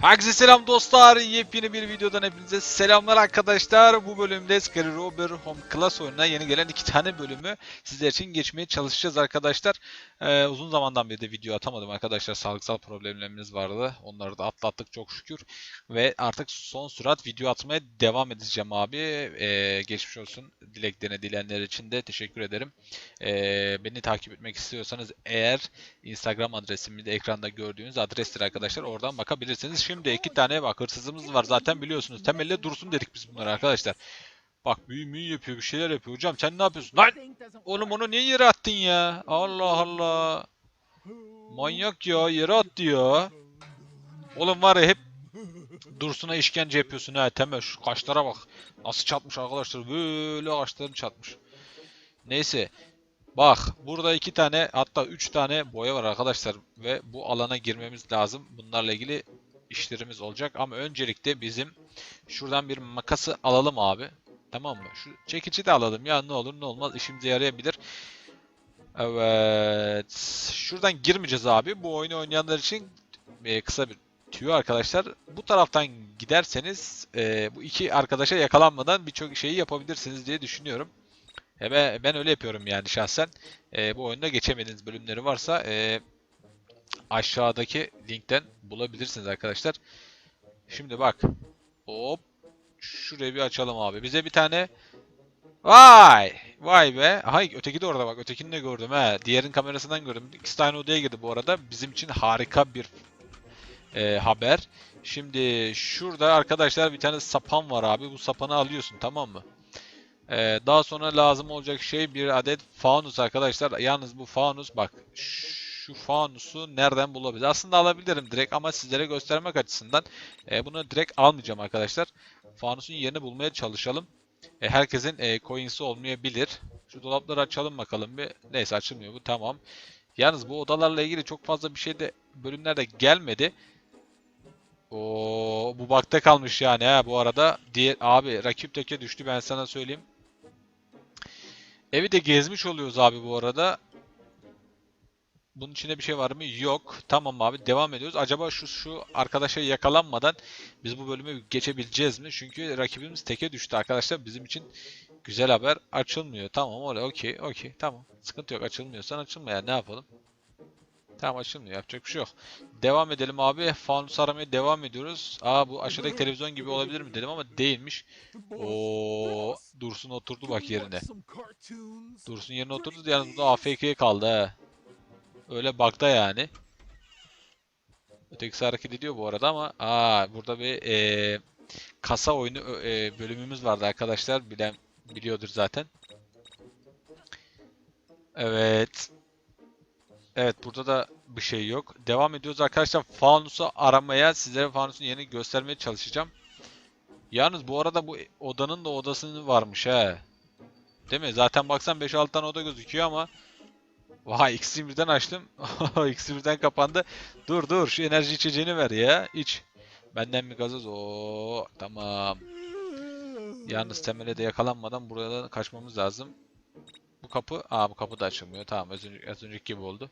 Herkese selam dostlar. Yepyeni bir videodan hepinize selamlar arkadaşlar. Bu bölümde Scary Robber Home Class oyununa yeni gelen iki tane bölümü sizler için geçmeye çalışacağız arkadaşlar. Ee, uzun zamandan beri de video atamadım arkadaşlar. Sağlıksal problemlerimiz vardı. Onları da atlattık çok şükür. Ve artık son sürat video atmaya devam edeceğim abi. Ee, geçmiş olsun dileklerine dilenler için de teşekkür ederim. Ee, beni takip etmek istiyorsanız eğer Instagram adresimi de ekranda gördüğünüz adrestir arkadaşlar. Oradan bakabilirsiniz. Şimdi iki tane bak hırsızımız var zaten biliyorsunuz. Temelde dursun dedik biz bunlara arkadaşlar. Bak büyü müyü yapıyor bir şeyler yapıyor. Hocam sen ne yapıyorsun? Lan! Oğlum onu niye yere attın ya? Allah Allah. Manyak ya yere attı ya. Oğlum var ya hep Dursun'a işkence yapıyorsun ha Temel şu kaşlara bak. Nasıl çatmış arkadaşlar böyle kaşlarını çatmış. Neyse. Bak burada iki tane hatta üç tane boya var arkadaşlar ve bu alana girmemiz lazım. Bunlarla ilgili işlerimiz olacak ama öncelikle bizim şuradan bir makası alalım abi. Tamam mı? Şu çekici de alalım ya ne olur ne olmaz işimize yarayabilir. Evet. Şuradan girmeyeceğiz abi. Bu oyunu oynayanlar için e, kısa bir tüyo arkadaşlar. Bu taraftan giderseniz e, bu iki arkadaşa yakalanmadan birçok şeyi yapabilirsiniz diye düşünüyorum. E ben, ben öyle yapıyorum yani şahsen. E, bu oyunda geçemediğiniz bölümleri varsa aşağıdaki linkten bulabilirsiniz arkadaşlar. Şimdi bak. Hop. Şurayı bir açalım abi. Bize bir tane Vay! Vay be. Hay öteki de orada bak. Ötekini de gördüm he. Diğerin kamerasından gördüm. İkisi aynı odaya girdi bu arada. Bizim için harika bir e, haber. Şimdi şurada arkadaşlar bir tane sapan var abi. Bu sapanı alıyorsun tamam mı? Ee, daha sonra lazım olacak şey bir adet fanus arkadaşlar. Yalnız bu fanus bak şu fanusu nereden bulabiliriz? Aslında alabilirim direkt ama sizlere göstermek açısından e, bunu direkt almayacağım arkadaşlar. Fanusun yerini bulmaya çalışalım. E, herkesin e, coins'i olmayabilir. Şu dolapları açalım bakalım bir. Neyse açılmıyor bu tamam. Yalnız bu odalarla ilgili çok fazla bir şey de bölümlerde gelmedi. O bu bakta kalmış yani ha bu arada. Diğer abi rakip teke düştü ben sana söyleyeyim. Evi de gezmiş oluyoruz abi bu arada. Bunun içinde bir şey var mı? Yok. Tamam abi devam ediyoruz. Acaba şu şu arkadaşa yakalanmadan biz bu bölümü geçebileceğiz mi? Çünkü rakibimiz teke düştü arkadaşlar. Bizim için güzel haber açılmıyor. Tamam öyle okey okey tamam. Sıkıntı yok açılmıyorsan açılma ya ne yapalım? Tamam açılmıyor yapacak bir şey yok. Devam edelim abi. Fanus aramaya devam ediyoruz. Aa bu aşağıdaki televizyon gibi olabilir mi dedim ama değilmiş. Oo Dursun oturdu bak yerine. Dursun yerine oturdu yalnız burada AFK'ye kaldı he. Öyle bug'da yani. Ötekisi hareket ediyor bu arada ama aa burada bir eee, kasa oyunu eee, bölümümüz vardı arkadaşlar. Bilen biliyordur zaten. Evet. Evet burada da bir şey yok. Devam ediyoruz arkadaşlar. Fanusu aramaya sizlere fanusun yerini göstermeye çalışacağım. Yalnız bu arada bu odanın da odasının varmış he. Değil mi? Zaten baksan 5-6 tane oda gözüküyor ama Vay ikisini birden açtım. ikisi birden kapandı. Dur dur şu enerji içeceğini ver ya. İç. Benden mi gazoz? Oo tamam. Yalnız temele de yakalanmadan buradan kaçmamız lazım. Bu kapı, aa bu kapı da açılmıyor. Tamam az, önce, az önceki gibi oldu.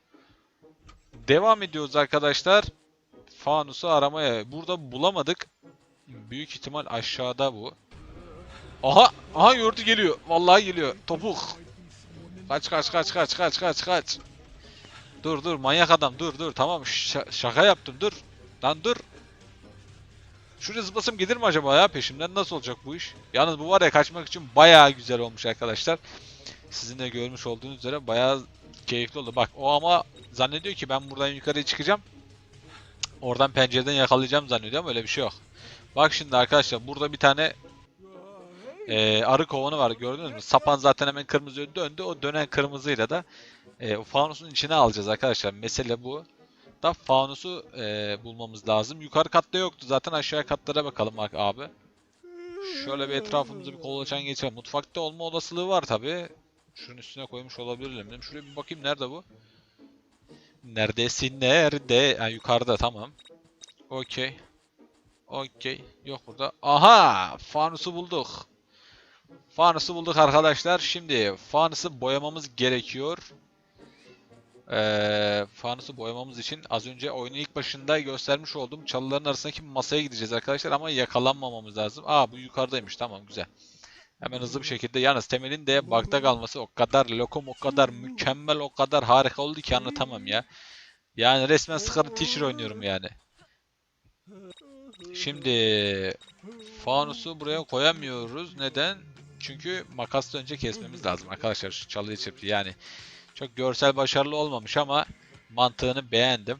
Devam ediyoruz arkadaşlar. Fanusu aramaya. Burada bulamadık. Büyük ihtimal aşağıda bu. Aha, aha gördü geliyor. Vallahi geliyor. Topuk. Kaç kaç kaç kaç kaç kaç kaç. Dur dur manyak adam dur dur tamam şaka yaptım dur. Lan dur. Şuraya zıplasam gelir mi acaba ya peşimden nasıl olacak bu iş? Yalnız bu var ya kaçmak için bayağı güzel olmuş arkadaşlar. Sizin de görmüş olduğunuz üzere bayağı keyifli oldu. Bak o ama zannediyor ki ben buradan yukarıya çıkacağım. Oradan pencereden yakalayacağım zannediyor ama öyle bir şey yok. Bak şimdi arkadaşlar burada bir tane e, arı kovanı var gördünüz mü? Sapan zaten hemen kırmızı döndü. O dönen kırmızıyla da e, fanusun içine alacağız arkadaşlar. Mesele bu. Da fanusu e, bulmamız lazım. Yukarı katta yoktu. Zaten aşağı katlara bakalım bak abi. Şöyle bir etrafımızı bir kolaçan geçelim. Mutfakta olma olasılığı var tabi. Şunun üstüne koymuş olabilirim. Şuraya bir bakayım nerede bu? Neredesin? Nerede? Ha, yukarıda tamam. Okey. Okey. Yok burada. Aha! Fanusu bulduk. Fanusu bulduk arkadaşlar. Şimdi fanusu boyamamız gerekiyor. Ee, fanusu boyamamız için az önce oyunun ilk başında göstermiş olduğum çalıların arasındaki masaya gideceğiz arkadaşlar ama yakalanmamamız lazım. Aa bu yukarıdaymış tamam güzel. Hemen hızlı bir şekilde yalnız temelin de bakta kalması o kadar lokum o kadar mükemmel o kadar harika oldu ki anlatamam ya. Yani resmen sıkarı teacher oynuyorum yani. Şimdi fanusu buraya koyamıyoruz. Neden? Çünkü makasla önce kesmemiz lazım arkadaşlar şu çalıyı çırptı. Yani çok görsel başarılı olmamış ama mantığını beğendim.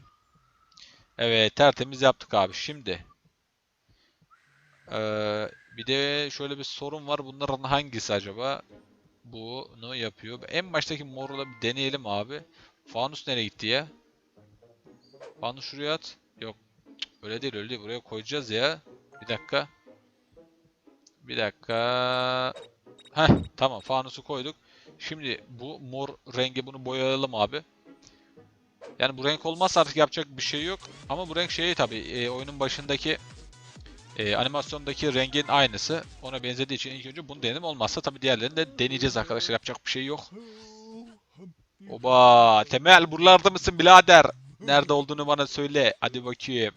Evet tertemiz yaptık abi. Şimdi eee, bir de şöyle bir sorun var. Bunların hangisi acaba? Bunu yapıyor. En baştaki moru da bir deneyelim abi. Fanus nereye gitti ya? Fanus şuraya at. Yok. Öyle değil öyle değil. Buraya koyacağız ya. Bir dakika. Bir dakika. Heh tamam fanusu koyduk. Şimdi bu mor rengi bunu boyayalım abi. Yani bu renk olmazsa artık yapacak bir şey yok. Ama bu renk şeyi tabii e, oyunun başındaki e, animasyondaki rengin aynısı. Ona benzediği için ilk önce bunu denedim. Olmazsa tabii diğerlerini de deneyeceğiz arkadaşlar. Yapacak bir şey yok. Oba Temel buralarda mısın birader? Nerede olduğunu bana söyle. Hadi bakayım.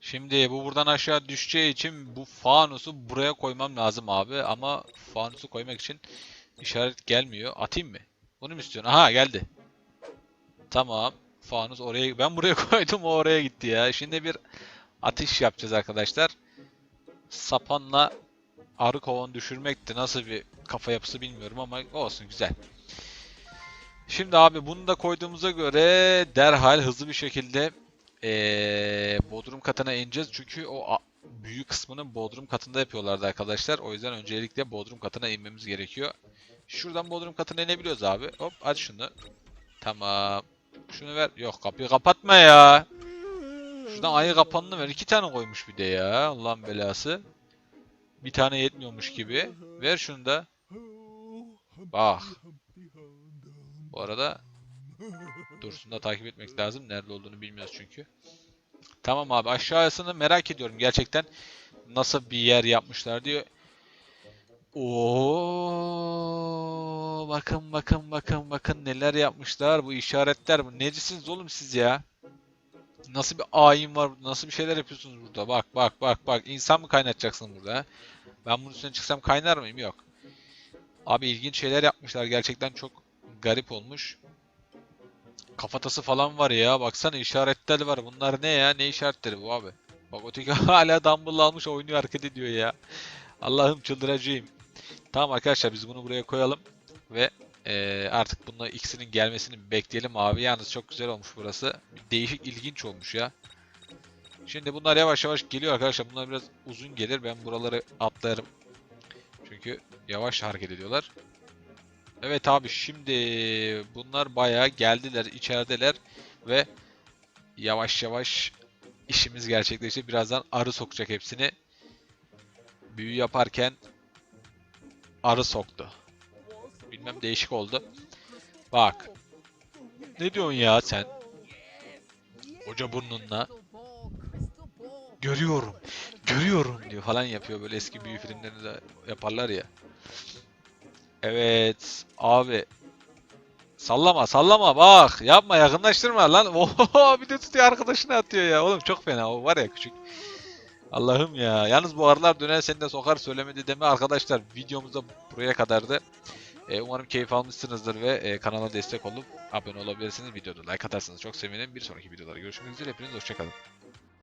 Şimdi bu buradan aşağı düşeceği için bu fanusu buraya koymam lazım abi. Ama fanusu koymak için işaret gelmiyor. Atayım mı? Bunu mu istiyorsun? Aha geldi. Tamam. Fanus oraya ben buraya koydum o oraya gitti ya. Şimdi bir atış yapacağız arkadaşlar. Sapanla arı kovanı düşürmekti. Nasıl bir kafa yapısı bilmiyorum ama olsun güzel. Şimdi abi bunu da koyduğumuza göre derhal hızlı bir şekilde eee, bodrum katına ineceğiz. Çünkü o büyük kısmını bodrum katında yapıyorlardı arkadaşlar. O yüzden öncelikle bodrum katına inmemiz gerekiyor. Şuradan bodrum katına inebiliyoruz abi. Hop aç şunu. Tamam. Şunu ver. Yok kapıyı kapatma ya. Şuradan ayı kapanını ver. İki tane koymuş bir de ya. Allah'ın belası. Bir tane yetmiyormuş gibi. Ver şunu da. Bak. Bu arada Dursun'u da takip etmek lazım. Nerede olduğunu bilmiyoruz çünkü. Tamam abi aşağısını merak ediyorum gerçekten. Nasıl bir yer yapmışlar diyor. Oo, bakın bakın bakın bakın neler yapmışlar bu işaretler bu necisiniz oğlum siz ya? Nasıl bir ayin var? Nasıl bir şeyler yapıyorsunuz burada? Bak bak bak bak insan mı kaynatacaksın burada? Ben bunun üstüne çıksam kaynar mıyım? Yok. Abi ilginç şeyler yapmışlar gerçekten çok garip olmuş. Kafatası falan var ya. Baksana işaretler var. Bunlar ne ya? Ne işaretleri bu abi? Bak öteki hala dumbbell almış oynuyor hareket ediyor ya. Allah'ım çıldıracağım. Tamam arkadaşlar biz bunu buraya koyalım. Ve eee, artık bununla ikisinin gelmesini bekleyelim abi. Yalnız çok güzel olmuş burası. Değişik ilginç olmuş ya. Şimdi bunlar yavaş yavaş geliyor arkadaşlar. Bunlar biraz uzun gelir. Ben buraları atlarım. Çünkü yavaş hareket ediyorlar. Evet abi şimdi bunlar bayağı geldiler, içerideler ve yavaş yavaş işimiz gerçekleşti. Birazdan arı sokacak hepsini. Büyü yaparken arı soktu. Bilmem değişik oldu. Bak. Ne diyorsun ya sen? Koca burnunla. Görüyorum. Görüyorum diyor falan yapıyor böyle eski büyü filmlerinde yaparlar ya. Evet abi. Sallama sallama bak yapma yakınlaştırma lan. Oho bir de tutuyor arkadaşını atıyor ya. Oğlum çok fena o var ya küçük. Allah'ım ya. Yalnız bu aralar döner seni de sokar söylemedi deme arkadaşlar. Videomuz da buraya kadardı. Ee, umarım keyif almışsınızdır ve e, kanala destek olup abone olabilirsiniz. Videoda like atarsanız çok sevinirim. Bir sonraki videoda görüşmek üzere. Hepiniz hoşçakalın.